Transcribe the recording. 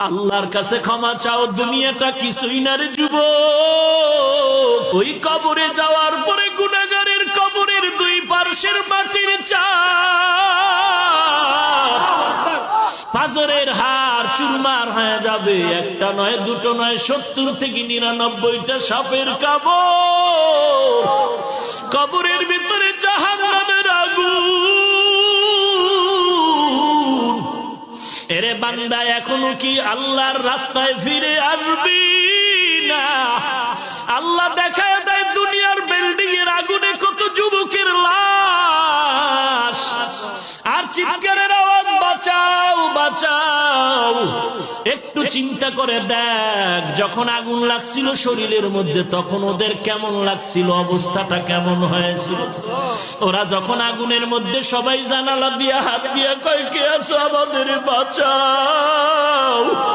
আল্লাহর কাছে ক্ষমা চাও, দুনিয়াটা কিছুই না রে যুব ওই কবরে যাওয়ার পরে গুনাগারের কবরের দুই পার্শ্বের মাটির চা পাজরের হার চুরমার হয়ে যাবে, একটা নয়, দুটো নয়, সত্তর থেকে নিরানব্বইটা সাপের কাবর কবরের ভিতরে জাহান এরে বান্দা, এখনও কি আল্লাহর রাস্তায় ফিরে আসবি না? আল্লাহ দেখায় দেয় দুনিয়ার বিল্ডিং এর আগুনে কত যুবকের লাশ। আর চিৎকারের আওয়াজ বাঁচা একটু চিন্তা করে দেখ, যখন আগুন লাগছিল শরীরের মধ্যে, তখন ওদের কেমন লাগছিল, অবস্থাটা কেমন হয়েছিল? ওরা যখন আগুনের মধ্যে সবাই জানালা দিয়ে, হাত দিয়ে কয়, কে আছো আমাদের? বাঁচাও।